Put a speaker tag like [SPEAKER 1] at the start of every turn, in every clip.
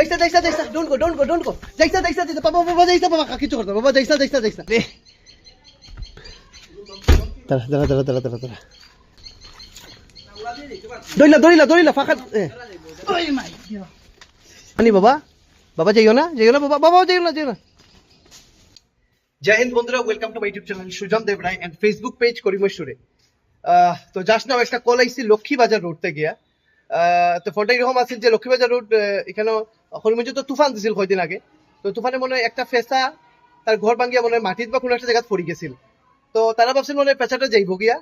[SPEAKER 1] যাইছা যাইছা যাইছা don't go don't go don't go বাবা বাবা বাবা কিছু করতে বাবা যাইছা যাইছা যাইছা রে দাঁড়া দাঁড়া দাঁড়া দাঁড়া দাঁড়া দাঁড়া। দৌড়িলা দৌড়িলা দৌড়িলা ফাঁকা। আনি বাবা। বাবা যাইও না যাইও না বাবা বাবা যাইও না যাইও না। জয় হিন্দ বন্ধুরা welcome to my YouTube channel Sujan Deb Roy Facebook page করিমেশ্বরে তো জাস্ট নাও একটা কল আইসি লক্ষ্মীবাজার রোড থেকে গিয়া। আহ, তো ফোনটা এরকম আছিল যে লক্ষ্মীবাজার রোড এখানে হরিমঞ্জে তো তুফান দিছিল কয়দিন আগে। তো তুফানে মনে হয় একটা ফেসা তার ঘর ভাঙ্গিয়া মনে হয় মাটিত বা কোনো একটা জায়গাত পড়ি গেছিল। তো তারা ভাবছিল মনে হয় পেঁচাটা যাইব গিয়া।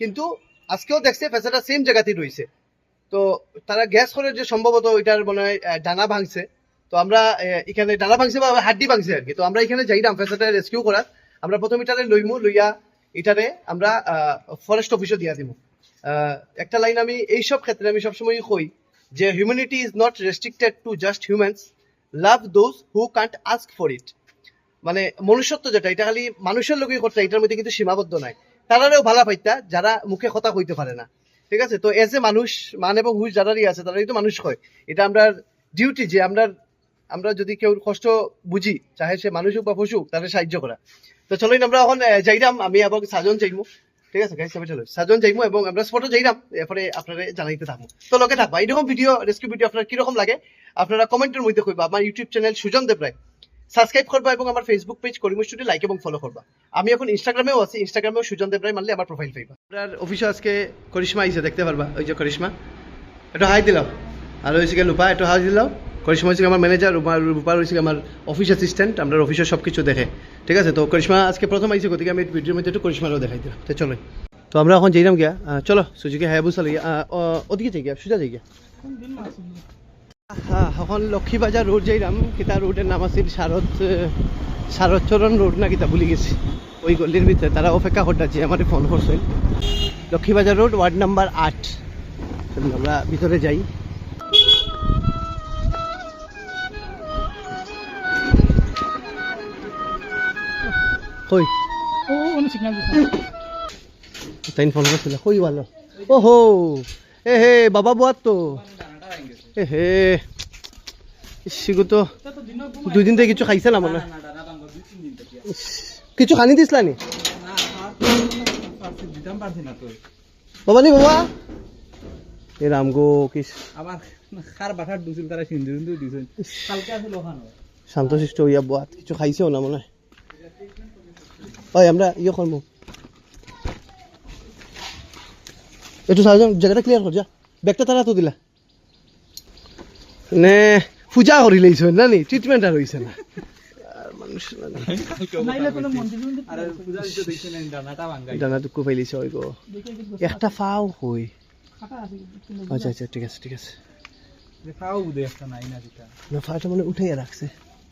[SPEAKER 1] কিন্তু আজকেও দেখছে পেঁচাটা সেম জায়গাতেই রয়েছে তো তারা গ্যাস করে যে সম্ভবত ওইটার মনে হয় ডানা ভাঙছে। তো আমরা এখানে ডানা ভাঙছে বা হাড্ডি ভাঙছে আর কি তো আমরা এখানে যাইলাম পেঁচাটা রেস্কিউ করার। আমরা প্রথম এটারে লইমু, লইয়া এটারে আমরা ফরেস্ট অফিসে দিয়া দিব একটা লাইন আমি এইসব ক্ষেত্রে আমি সবসময় কই যে humanity is not restricted to just humans love those who can't ask for it মানে মনুষ্যত্ব যেটা এটা খালি মানুষের লোকই করতে এটার মধ্যে কিন্তু সীমাবদ্ধ নাই। তারারেও ভালা পাইতা যারা মুখে কথা কইতে পারে না। ঠিক আছে? তো এজ এ মানুষ মান এবং হুশ যারারই আছে তারা কিন্তু মানুষ হয়। এটা আমরা ডিউটি যে আমরা আমরা যদি কেউ কষ্ট বুঝি চাহে সে মানুষ হোক বা পশু হোক তাদের সাহায্য করা। তো চলো আমরা এখন আহ, যাইরাম আমি এবং সাজন যাইমু। ঠিক আছে গাইস সবাই চলো। সাজন যাইমু এবং আমরা স্পটে যাইরাম এরপরে আপনারা জানাইতে থাকব তো লোকে থাকবা এরকম ভিডিও রেস্কিউ ভিডিও আপনার কীরকম লাগে, আপনারা কমেন্টের মধ্যে কইবা। আমার YouTube channel Sujan Deb Roy subscribe করবা এবং আমার Facebook page Karim studio like এবং ফলো করবা। আমি এখন ইনস্টাগ্রামেও আছি ইনস্টাগ্রামেও সুজন দেব রায় মারলে আমার প্রোফাইল পাইবা। আপনার অফিসে আজকে করিশ্মা আইছে, দেখতে পারবা, ওই যে করিশ্মা। এটা হাই দিলাম। আর হয়েছে গিয়ে লুপা এটা হাই দিলাম। করিশ্মা হচ্ছে আমার ম্যানেজার রূপা রূপা রয়েছে আমার অফিস অ্যাসিস্ট্যান্ট আমরা অফিসের সব কিছু দেখে। ঠিক আছে? তো করিশ্মা আজকে প্রথম আইছে গতিকে আমি ভিডিওর মধ্যে একটু করিশ্মারও দেখাই দিলাম। তো চলো। তো আমরা এখন যাইলাম গিয়া চলো, সুজুকি হায়াবুসা লাগিয়া ওদিকে যাই গিয়া, সুজা যাই গিয়া। হ্যাঁ এখন লক্ষ্মীবাজার রোড যাইলাম কিতা রোডের নাম আছিল শারদ শারদচরণ রোড না কিতা ভুলি গেছি। ওই গলির ভিতরে, তারা অপেক্ষা করতেছে, আমার ফোন করছেন লক্ষ্মীবাজার রোড, ওয়ার্ড নাম্বার আট। আমরা ভিতরে যাই।
[SPEAKER 2] ও অন্য সিগন্যাল দিছে।
[SPEAKER 1] তাই ফোন করছিল কই ভালো ও হো এ হে বাবা বুয়ার তো। দুই দিন থেকে কিছু খাইছে না মনে হয়। কিছু খানি দিসলা নি? বাবা নি বাবা। এ রাম গো কিস।
[SPEAKER 2] আমার খার বাঠার দুছিল তারা সিন্ধু দিছিল কালকে আসলে ওখানে।
[SPEAKER 1] শান্তশিষ্ট হইয়া বুয়াত কিছু খাইছেও না মনে হয়। ওই আমরা ইয়ে করব। একটু সাহায্য জায়গাটা ক্লিয়ার কর যা। ব্যাগটা তারা তো দিলা। নে পূজা করি লইছ না নি? ট্রিটমেন্ট আর হইছে না। একটা ফাও হই আচ্ছা আচ্ছা ঠিক আছে ঠিক আছে।
[SPEAKER 2] না
[SPEAKER 1] ফাটা মানে উঠাইয়া রাখছে।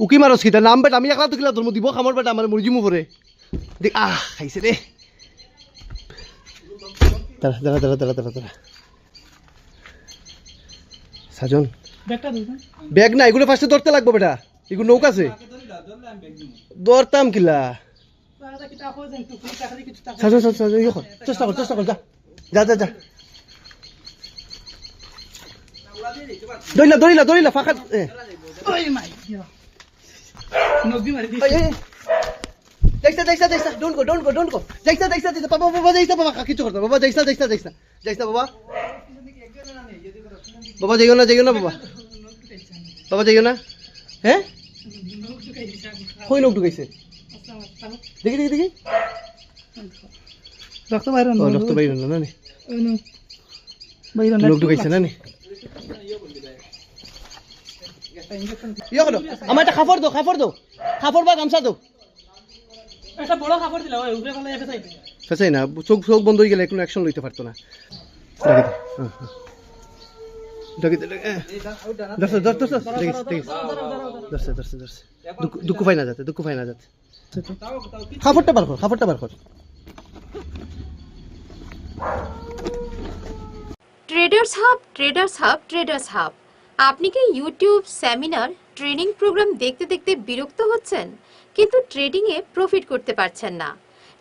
[SPEAKER 1] উকি মারস কিতা নাম বেটা আমি একলা তো কিলা ধর্ম দিব খামর বেটা আমার মুরগি মু পরে দেখ আহ খাইছে রে দাঁড়া দাঁড়া দাঁড়া দাঁড়া দাঁড়া দাঁড়া সাজন ব্যাগ না এগুলো ফার্স্টে ধরতে লাগবে বেটা। এগুলো নৌকা আছে। ধরতাম কিলা। সাজন সাজন সাজন চেষ্টা কর চেষ্টা কর যা। যা যা যা। দৌড়িলা দৌড়িলা দৌড়িলা ফাঁকা এ,
[SPEAKER 2] ওই মাই নদী মারি দিছে
[SPEAKER 1] এই, এই, এই। যাইছা যাইছা যাইছা don't go don't go don't go যাইছা যাইছা যাইছা বাবা বাবা যাইছা বাবা কিছু করতে বাবা যাইছা যাইছা যাইছা যাইছা বাবা বাবা যাইও না যাইও না বাবা বাবা যাইও না হ্যাঁ কই লোক ঢুকাইছে দেখি দেখি দেখি
[SPEAKER 2] রক্ত বাইরে
[SPEAKER 1] ও রক্ত বাইর হলো না নি
[SPEAKER 2] বাইরে
[SPEAKER 1] লোক ঢুকাইছে না নি ইয়ে করো আমার একটা খাফর দো খাফর দো খাফর বা গামছা দো
[SPEAKER 2] একটা বড় কাপড় দিলা ওই উপরে ফেলে এসে চাইতে
[SPEAKER 1] ফেসাই না চোখ চোখ বন্ধ হয়ে গেলে কোনো অ্যাকশন লইতে পারতো না দুঃখ- পাই না যাতে দুঃখ পাই না যাতে খাবারটা বার কর খাবারটা বার কর
[SPEAKER 3] Traders Hub Traders Hub Traders Hub আপনি কি ইউটিউব সেমিনার ট্রেনিং প্রোগ্রাম দেখতে দেখতে বিরক্ত হচ্ছেন? কিন্তু ট্রেডিংয়ে প্রফিট করতে পারছেন না।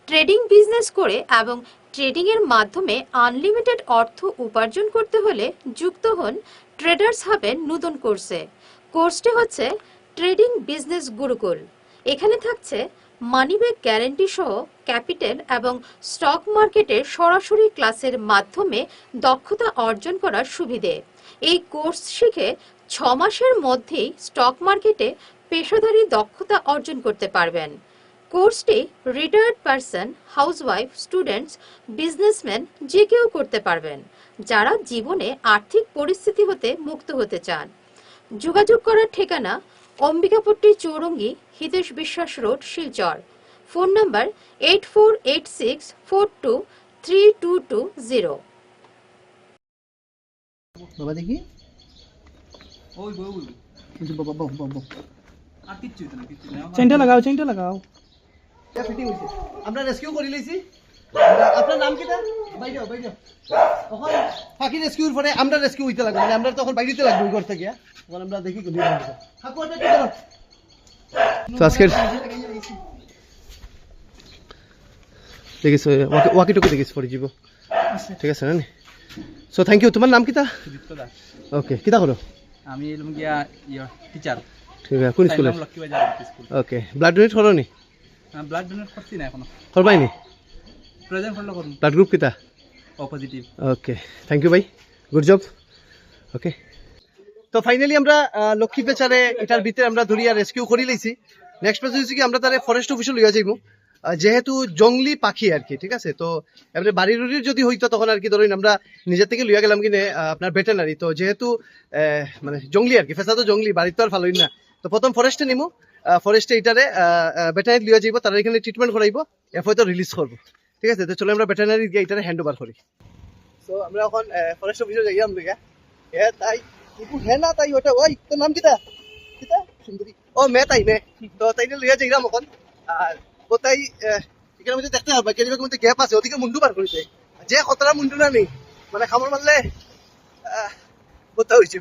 [SPEAKER 3] ট্রেডিং বিজনেস করে এবং ট্রেডিংয়ের মাধ্যমে আনলিমিটেড অর্থ উপার্জন করতে হলে যুক্ত হন ট্রেডার্স হাবের নতুন কোর্সে কোর্সটি হচ্ছে ট্রেডিং বিজনেস গুরুকুল এখানে থাকছে মানিব্যাগ গ্যারেন্টি সহ ক্যাপিটাল এবং স্টক মার্কেটের সরাসরি ক্লাসের মাধ্যমে দক্ষতা অর্জন করার সুবিধে। এই কোর্স শিখে ছ মাসের মধ্যেই স্টক মার্কেটে পেশাদারি দক্ষতা অর্জন করতে পারবেন। কোর্সটি retired person, housewife, students, businessman যে কেউ করতে পারবেন, যারা জীবনে আর্থিক পরিস্থিতি হতে মুক্ত হতে চান। যোগাযোগ করার ঠিকানা Ambikapatti Chowringhee, Hitesh Biswas road, Silchar. Phone number eight four eight six four two three two two zero
[SPEAKER 1] বাবা দেখি।
[SPEAKER 2] ওই বই ওই।
[SPEAKER 1] কিন্তু বাবা বাবা বাবা
[SPEAKER 2] আর কিচ্ছু না কিচ্ছু না।
[SPEAKER 4] চেনটা লাগাও চেনটা লাগাও।
[SPEAKER 1] এটা ফিটিং হইছে। আমরা রেস্কিউ করে লইছি। আপনার নাম কিটা বাইরে বাইরে। তখন ফাঁকি রেস্কিউর পরে আমরা রেস্কিউ হইতে লাগবে। মানে আমরা তখন বাইরেতে লাগবে ঘর থেকে। তখন আমরা দেখি কি কাকু এটা কি করো? তো আজকের দেখিস ওয়াকি টুকু দেখিস পরে যাব। ঠিক আছে না সো থ্যাংক ইউ তোমার নাম কিতা? ওকে কিতা করো?
[SPEAKER 2] আমি এলাম গিয়া টিচার
[SPEAKER 1] ঠিক আছে কোন স্কুলে? ওকে ব্লাড ডোনেট করো নি
[SPEAKER 2] ব্লাড ডোনেট করছি না এখনও।
[SPEAKER 1] করবাই নি
[SPEAKER 2] প্রেজেন্ট করলে করুন
[SPEAKER 1] ব্লাড গ্রুপ কিতা?
[SPEAKER 2] O positive
[SPEAKER 1] okay thank you ভাই গুড জব ওকে তো ফাইনালি আমরা লক্ষ্মী পেচারে এটার ভিতরে আমরা ধরিয়া রেস্কিউ করে লইছি নেক্সট পেজ হচ্ছে কি আমরা তারে ফরেস্ট অফিসে লইয়া যাইব যেহেতু জঙ্গলি পাখি আর কি, ঠিক আছে? তো এবারে বাড়ির উড়ির যদি হইতো, তখন আর কি ধরুন আমরা নিজের থেকে লইয়া গেলাম কিনে আপনার ভেটেনারি। তো যেহেতু মানে জঙ্গলি আর কি ফেসা তো জঙ্গলি, বাড়ির তো আর ভালোই না। তো প্রথম ফরেস্টে নিমু ফরেস্টে এটারে ভেটেনারি লইয়া যাইব, তারা এখানে ট্রিটমেন্ট করাইব, এরপর তো রিলিজ করব। ঠিক আছে? তো চলো আমরা ভেটেনারি গিয়ে এটারে হ্যান্ড ওভার করি। সো আমরা এখন ফরেস্ট অফিসে যাইয়াম লইয়া। এ তাই, ইপু হে না তাই ওটা, ওই, তোর নাম কিটা কিটা সুন্দরী। ও, মে তাই, মে। তো তাই লইয়া যাইলাম এখন। আর ও তাই এখানে মধ্যে দেখতে কেরিবের মধ্যে গ্যাপ আছে ওদিকে মুন্ডু বার করিতে যে কতটা মুন্ডু না নেই মানে মারলে হয়েছে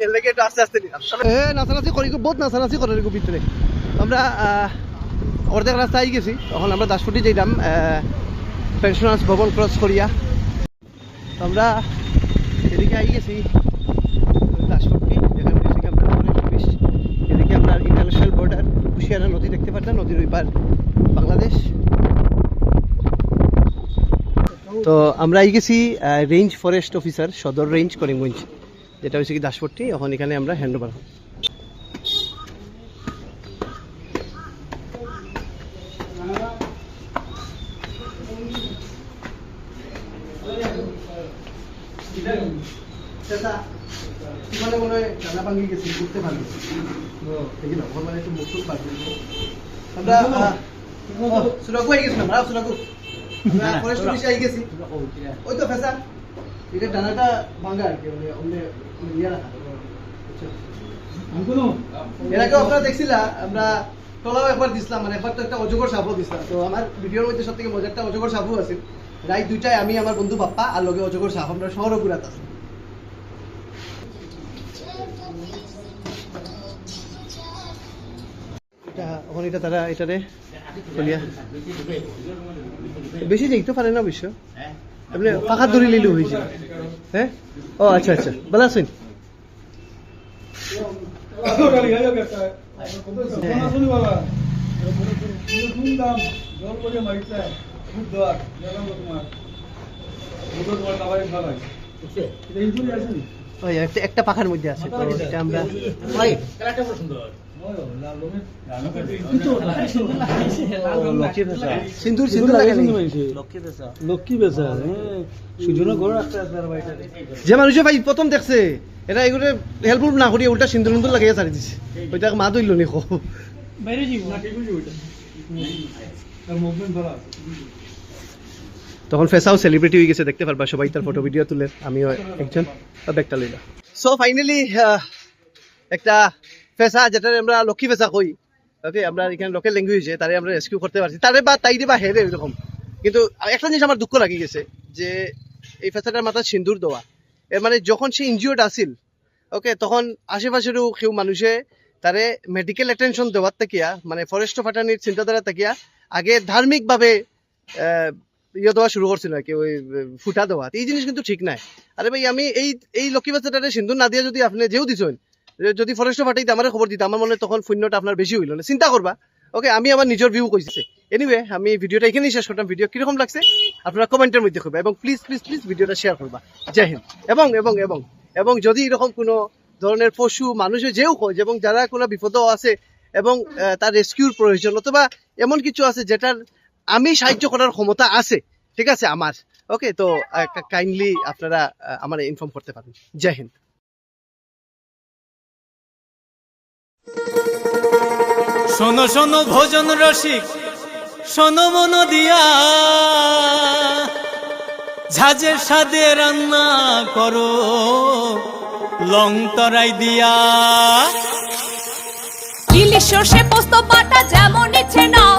[SPEAKER 1] এর লেগে একটু আস্তে আস্তে নিলাম। এ, নাচানাচি করি বহুত নাচানাচি করে রে ভিতরে আমরা অর্ধেক রাস্তা আই গেছি, তখন আমরা দাসপুটি যাইলাম পেনশনার্স ভবন ক্রস করিয়া আমরা এদিকে আই গেছি দাসপুটি এদিকে আমরা ইন্টারন্যাশনাল বর্ডার কুশিয়ারা নদী দেখতে পাচ্ছেন নদীর ওই পার বাংলাদেশ তো আমরা এই গেছি রেঞ্জ ফরেস্ট অফিসার সদর রেঞ্জ করিমগঞ্জ যেটা হচ্ছে কি দাসপট্টি এখন এখানে আমরা হ্যান্ড ওভার মানে মনে হয় জানা ভাঙি গেছি বুঝতে পারলি দেখি না ওখানে মানে একটু মুখ টুক বাদ আমরা সুরাগু আই গেছিলাম আমরা সুরাগু আমরা ফরেস্ট অফিসে আই গেছি। ওই তো ফেসা। এটা ডানাটা ভাঙা আর কি মানে অন্য ইয়ে রাখা? এর আপনারা দেখছিলা আমরা তলাও একবার দিছিলাম মানে একবার তো একটা অজগর সাপও দিছিলাম। তো আমার ভিডিওর মধ্যে সব থেকে মজার একটা অজগর সাপও আছে। রাত দুইটায় আমি আমার বন্ধু বাপ্পা আর লগে অজগর সাপ আমরা শহর গুড়াত আছে এটা এখন এটা তারা এটারে বেশি যাইতে পারে না অবশ্য। আপনি পাখাত ধরে লিলেও হয়েছিল হ্যাঁ? ও আচ্ছা আচ্ছা। ভালো আছেন ওই একটা একটা পাখার মধ্যে আছে। তো এটা আমরা সিন্দুর। সিন্দুর
[SPEAKER 4] ঘর রাখতে আসবে আর বাড়িটা
[SPEAKER 1] যে মানুষে ভাই প্রথম দেখছে এটা এগুলো হেল্পফুল না করি উল্টা সিন্দুর সিন্দুর লাগিয়ে ছাড়ি দিছে। ওইটা মা দইল নি খো
[SPEAKER 4] বাইরে যাব না ঠিক আছে ওইটা আর মুভমেন্ট ভালো আছে
[SPEAKER 1] তখন ফেসাও সেলিব্রিটি হয়ে গেছে, দেখতে পারবা, সবাই তার ফটো ভিডিও তুলে। আমিও একজন ব্যাগটা লইলাম। সো ফাইনালি একটা পেশা যেটা আমরা লক্ষ্মী পেশা কই। ওকে আমরা এখানে লোকাল ল্যাঙ্গুয়েজে তারে আমরা রেস্কিউ করতে পারছি। তারে বা তাই বা হেরে এরকম। কিন্তু একটা জিনিস আমার দুঃখ লাগি গেছে, যে এই পেশাটার মাথা সিন্দুর দেওয়া। এর মানে যখন সে ইনজিওর্ড আসিল ওকে তখন আশেপাশেরও কেউ মানুষে তারে মেডিকেল অ্যাটেনশন দেওয়ার তাকিয়া মানে ফরেস্ট ফাটানির চিন্তাধারা তাকিয়া, আগে ধার্মিকভাবে ইয়ে দেওয়া শুরু করছিল আর কি, ওই ফুটা দেওয়া। এই জিনিস কিন্তু ঠিক নাই। আরে ভাই, আমি এই এই লক্ষ্মী বাচ্চাটারে সিন্দুর না দিয়ে যদি আপনি যেও দিছেন যদি ফরেস্ট ফাটাইতে আমার খবর দিতে, আমার মনে তখন শূন্যটা আপনার বেশি হইল না। চিন্তা করবা। ওকে আমি আমার নিজের ভিউ কইছি এনিওয়ে আমি ভিডিওটা এখানেই শেষ করতাম ভিডিও কীরকম লাগছে আপনারা কমেন্টের মধ্যে করবে এবং প্লিজ প্লিজ প্লিজ ভিডিওটা শেয়ার করবা। জয় হিন্দ। এবং এবং এবং এবং যদি এরকম কোনো ধরনের পশু মানুষের যেও খোঁজ এবং যারা কোনো বিপদও আছে এবং তার রেস্কিউর প্রয়োজন অথবা এমন কিছু আছে যেটার আমি সাহায্য করার ক্ষমতা আছে ঠিক আছে আমার। ওকে তো কাইন্ডলি আপনারা আমার ইনফর্ম করতে পারেন। জয় হিন্দ।
[SPEAKER 5] শোনো শোনো ভোজন রসিক শোনো মন দিয়া। ঝাঁঝের সাদে রান্না করো লং তরাই দিয়া।
[SPEAKER 6] ইলিশ সর্ষে পোস্ত বাটা যেমন ইচ্ছে নাও।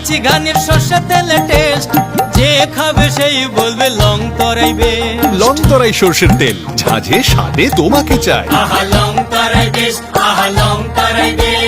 [SPEAKER 5] তরাই গানের সর্ষে তেলে টেস্ট যে খাবে সেই বলবে লং তরাইবে
[SPEAKER 7] লং তরাই সর্ষের তেল। ঝাঁঝে স্বাদে তোমাকে চাই।
[SPEAKER 5] আহা লং তরাই বেশ আহা লং তরাই বেশ